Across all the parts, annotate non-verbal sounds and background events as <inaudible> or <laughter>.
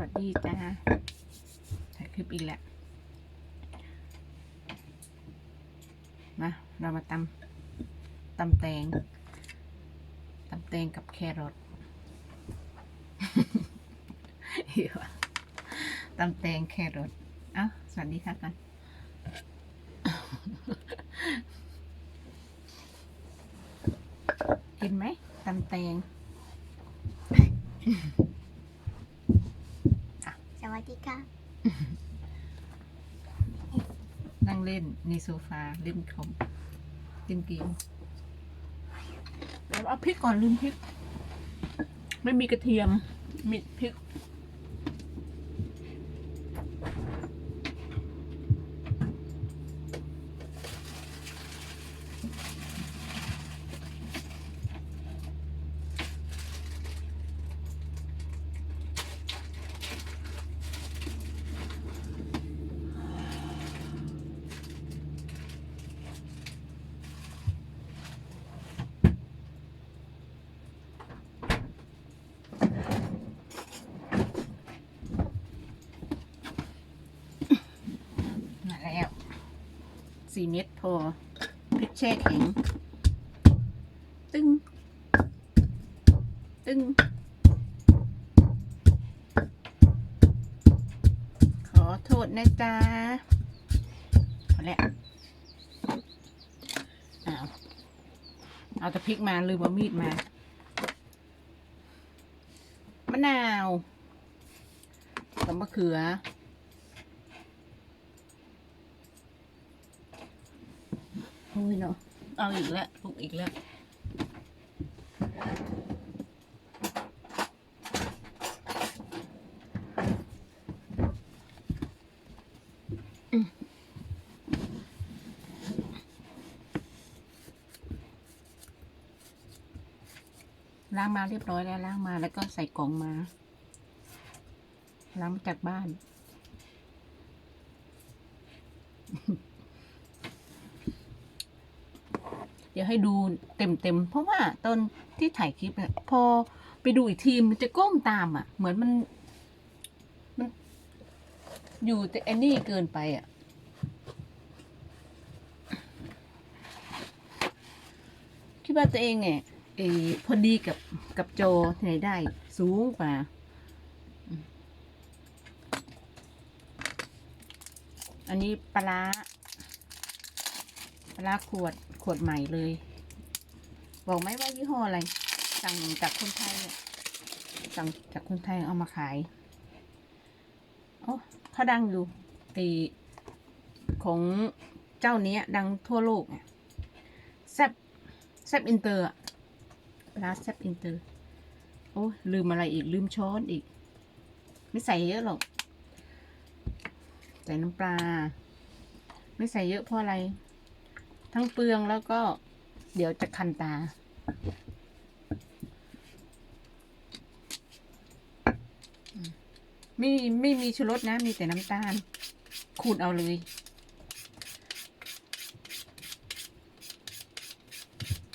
วัสดีจ้าถ่ายคลิปอีกแล้วมาเรามาตำตำแตงตำแตงกับแครอทเหี้ยตำแตงแครอทเอ้าสวัสดีค่ะกันกินไหมตำแตง วัสดีค่ะ นั่งเล่นในโซฟาเล่นคอมเล่นเกมแล้วเอาพริกก่อนลืมพริก ไม่มีกระเทียม มีพริก มาแล้ว สี่เม็ดพอพริกแช่แข็ง ตึ้ง ตึ้ง ขอโทษนะจ๊ะพอแล้วอ้าเอาแต่พริกมาลืมเอามีดมา มะนาวกับมะเขือ อ้ยเนาะเอาอีกแล้วปลุกอีกแล้วล้างมาเรียบร้อยแล้วล้างมาแล้วก็ใส่กล่องมาล้างมาจากบ้าน เดี๋ยวให้ดูเต็มๆ เพราะว่าตอนที่ถ่ายคลิปเนี่ยพอไปดูอีกทีมันจะก้มตามอะ เหมือนมันมัน อยู่แต่อันนี้เกินไปอะคิดว่าตัวเองเนี่ยเออพอดีกับกับโจที่ไหนได้ สูงกว่าอันนี้ปลาร้า ลาขวดขวดใหม่เลย บอกไหมว่ายี่ห้ออะไร สั่งจากคนไทยเนี่ยสั่งจากคนไทยเอามาขายโอ้เขาดังอยู่ไอของเจ้านี้ดังทั่วโลกเนี่ยแซบแซบอินเตอร์ปลาร้าแซบอินเตอร์ โอ้ลืมอะไรอีกลืมช้อนอีก ไม่ใส่เยอะหรอก ใส่น้ำปลา ไม่ใส่เยอะเพราะอะไร ทั้งเปลืองแล้วก็เดี๋ยวจะคันตา ไม่ไม่มีชูรสนะ มีแต่น้ำตาล ขูดเอาเลย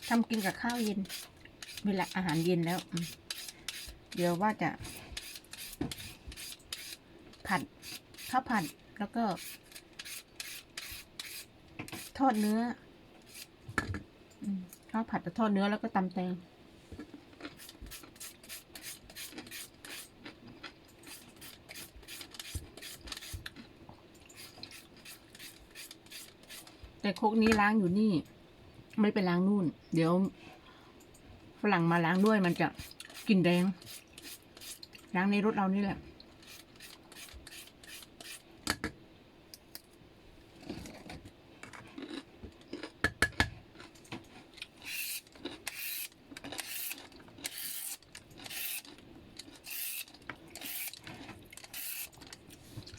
ทำกินกับข้าวเย็น เวลาอาหารเย็นแล้ว เดี๋ยวว่าจะ ผัดข้าวผัดแล้วก็ ทอดเนื้อ ข้าวผัดกับทอดเนื้อแล้วก็ตำแตงแต่โคกนี้ล้างอยู่นี่ ไม่ไปล้างนู่น เดี๋ยวฝรั่งมาล้างด้วยมันจะกลิ่นแดง ล้างในรถเรานี่แหละ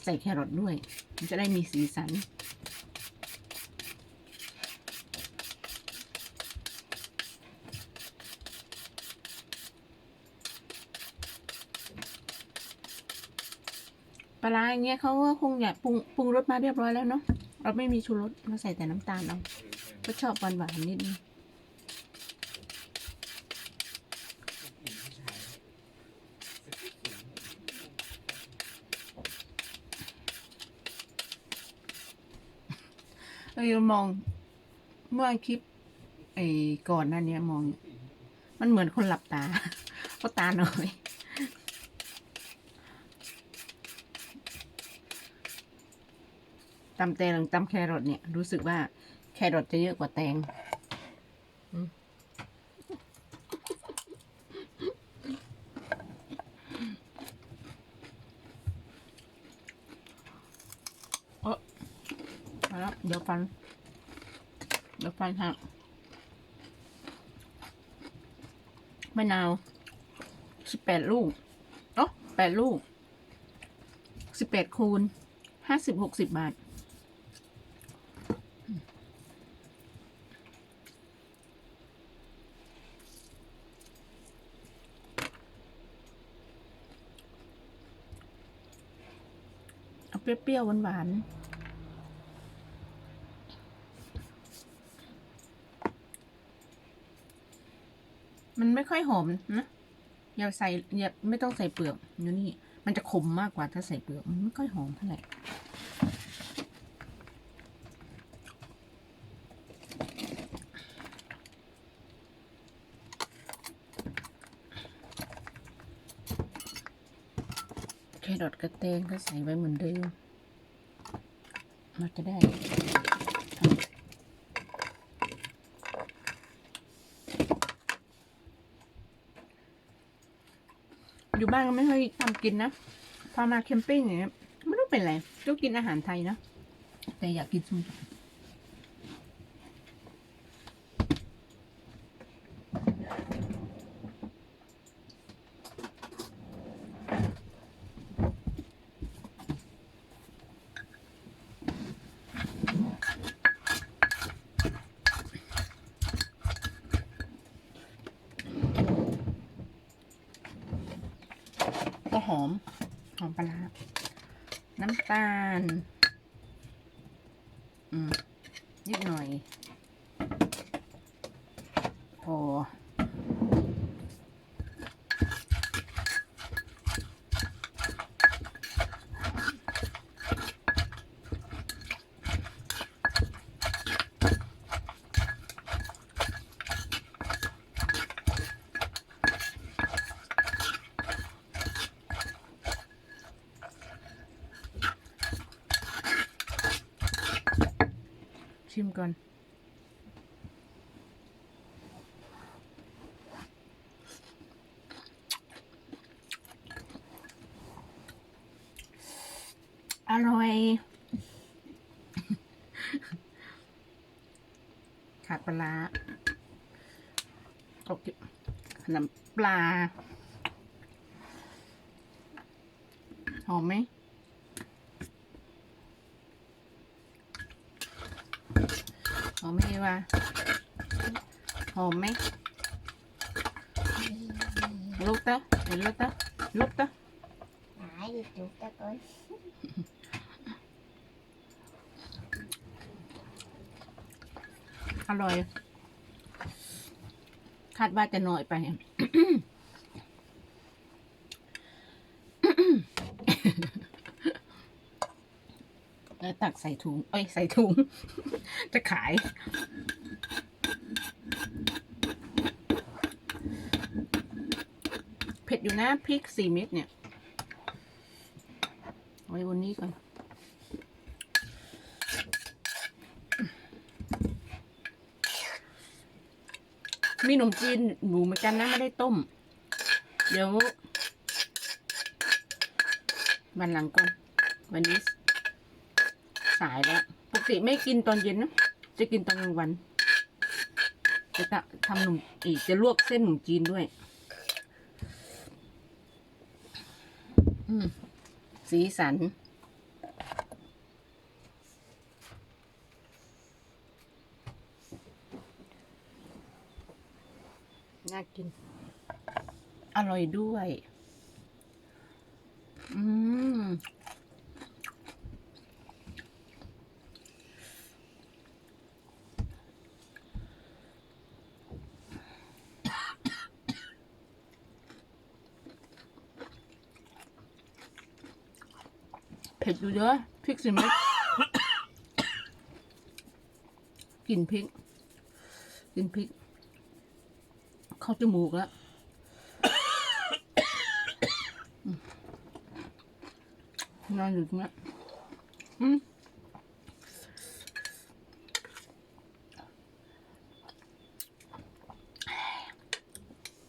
ใส่แครอทด้วย มันจะได้มีสีสัน ปลาร้าอย่างเงี้ยเขาก็คงอยากปรุงปรุงรสมาเรียบร้อยแล้วเนาะ เราไม่มีชูรสเราใส่แต่น้ำตาลเอาก็ชอบหวานหวานๆนิดนึง ยมอง เมื่อคลิปไอ้ก่อนหน้าเนี้ยมอง มันเหมือนคนหลับตาเพราะตาน้อยตำแตงตำแครอทเนี่ย รู้สึกว่าแครอทจะเยอะกว่าแตงอืมเออมาแล้วเดี๋ยวฟั นเดี๋ยวฟันหักมะนาวสิบแปดลูกอ๋อแปดลูกสิบแปดคูณห้าสิบหกสิบบาท เอาเปรี้ยวๆหวานๆ มันไม่ค่อยหอมนะอย่าใส่อย่าไม่ต้องใส่เปลือกอยู่นี่ มันจะขมมากกว่าถ้าใส่เปลือก มันไม่ค่อยหอมเท่าไหร่แครอทกระเตงก็ใส่ไว้เหมือนเดิม มันจะได้ อยู่บ้านก็ไม่ค่อยทำกินนะ พอมาแคมปิ้งอย่างเงี้ยไม่รู้เป็นไรก็กินอาหารไทยนะ แต่อยากกินส้ม หอม หอมปลาร้าน้ำตาล อืมนิดหน่อย พอ ชิมก่อน อร่อย ขาดปลาร้าโอเคน้ำปลา หอมไหม หอมไหมวะหอมไหมลูกเต้าเห็นลูกเต้าลูกเต้า Nãy đi chuột ta coi อร่อย คาดว่าจะน้อยไป แล้วตักใส่ถุง เอ้ย ใส่ถุง จะขาย เผ็ดอยู่นะพริกสี่เม็ดเนี่ย ไว้บนนี้ก่อน มีขนมจีนหมูเหมือนกันนะ ไม่ได้ต้ม เดี๋ยว วันหลังก่อน วันนี้ สายแล้วปกติไม่กินตอนเย็นนะจะกินตอนกลางวัน จะทำหนุ่มอีกจะลวกเส้นหนุ่มจีนด้วย สีสันน่ากิน อร่อยด้วย ดอยู่เยอะพริกสิเม็ดกลิ่นพริกกลิ่นพริก เข้าจมูกแล้วอืมนอนอยู่ตรงนี้อืม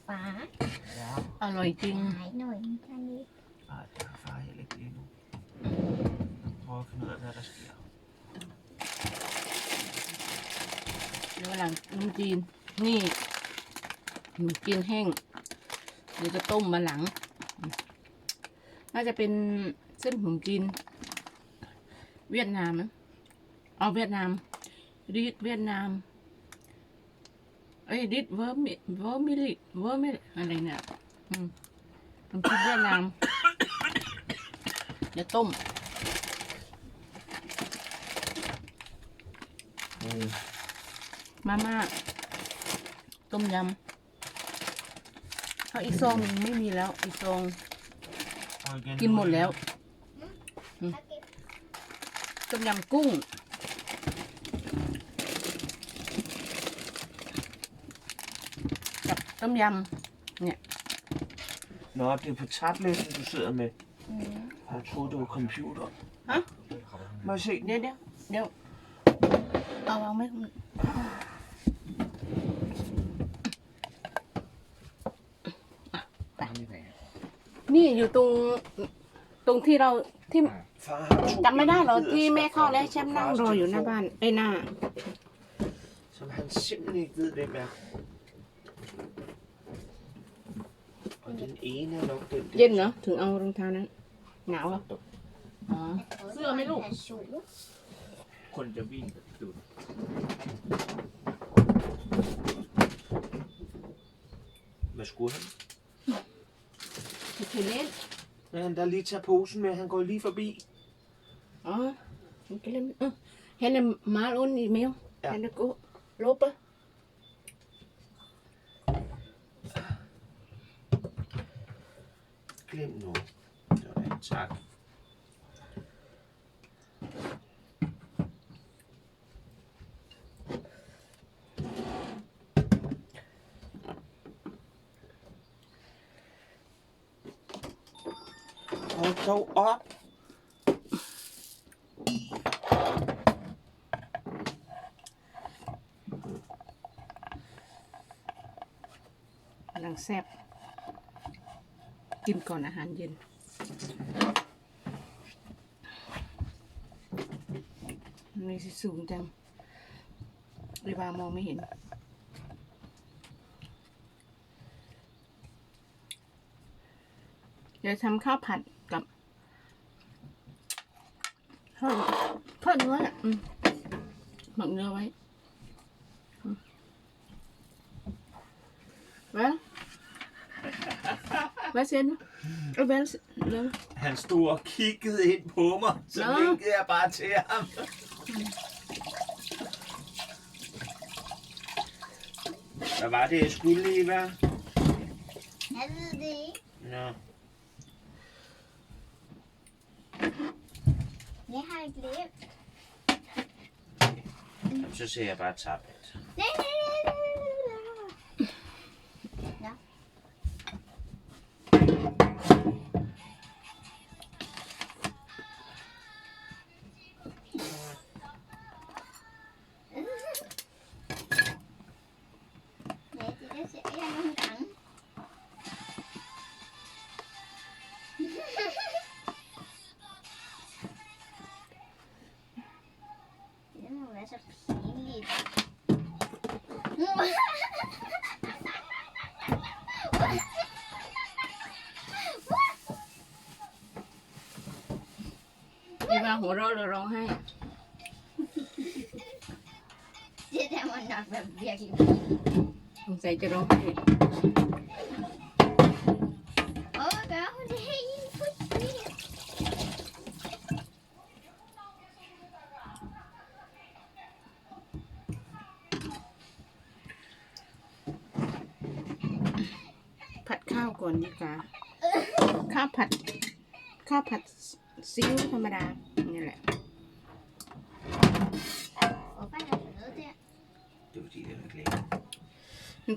ป๋า Ja, อร่อยจริง หายหน่อยท่านนี้ nej, det har far heller ikke lige nu. Prøv at finde ud af, hvad der sker. เดี๋ยวหลังขนมจีน นี่ขนมจีนแห้ง เดี๋ยวจะต้มมาหลัง น่าจะเป็นเส้นขนมจีน เวียดนามนะเอาเวียดนาม รีดเวียดนาม เอ้ยรีดเวอร์มิเวอร์มิลิเวอร์มิอะไรเนี่ย อืมขนมจีนเวียดนาม เดี๋ยวต้ม มาม่าต้มยำเอาอีกซองหนึ่งไม่มีแล้วอีกซอง Og igen, กินหมดแล้วถ้าเก็บต้มยำกุ้ง กับต้มย Nå, det er på tabletten, du sidder med. อืม Jeg troede, det var computer. Hả? Må jeg se ำ den? เดี๋ยว เดี๋ยวเดี๋ยวเอาวางไหมนี่อยู่ตรงตรงที่เราที่ Far har to จำไม่ได้เหรอ enheder, ที่ som แม่ er เข้า fra แล้วแชมป์นั่งรออยู่หน้า fars บ้านไอ้ยหน้า telefon, Som han simpelthen ikke ved, hvem er. Og den ene er nok den der. เย็นเหรอถึงเอารองเท้านั้นหนาวเหรออ๋อเสื้อไหมลูกแต่สูง คนจะวิ่งดู Hvad skulle han? ถึงเล่น Men han da lige tager posen med, han går lige forbi. อ๋อมันก็เล่นเออเห็นมาลุ้นอีเมล Ja. เห็นกูลบปะ Glem nu. Sådan, tak. Hold dog op. กำลังแซ่บกินก่อนอาหารเย็นมันมีสิสูงจังเลยบามองไม่เห็น เดี๋ยวทำข้าวผัด หมักเนื้อไว้อืมไว้ Hvad siger du? Øh, Hvad siger du? Han stod og kiggede ind på mig, så Nå. vinkede jeg bare til ham. <laughs> Hvad var det, jeg skulle lige være? Jeg ved det ikke. Nå. Jeg har glemt. I'm just here about tapping. Đi vàoหัวเราะหรือร้องไห้ Det der må nok være virkelig สงสัยจะร้องไห้ ผัดข้าวก่อนดีกว่าข้าวผัด ข้าวผัดซีอิ๊วธรรมดานี่แหละ Hvor var der noget der?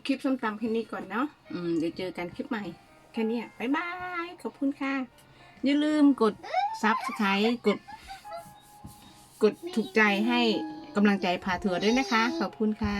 คลิปส้มตำแค่นี้ก่อนเนาะอืมเดี๋ยวเจอกันคลิปใหม่ แค่เนี้ยบ๊ายบาย ขอบคุณค่ะ อย่าลืมกดซับสไครต์กด กดถูกใจให้กำลังใจพาทัวร์ด้วยนะคะ ขอบคุณค่ะ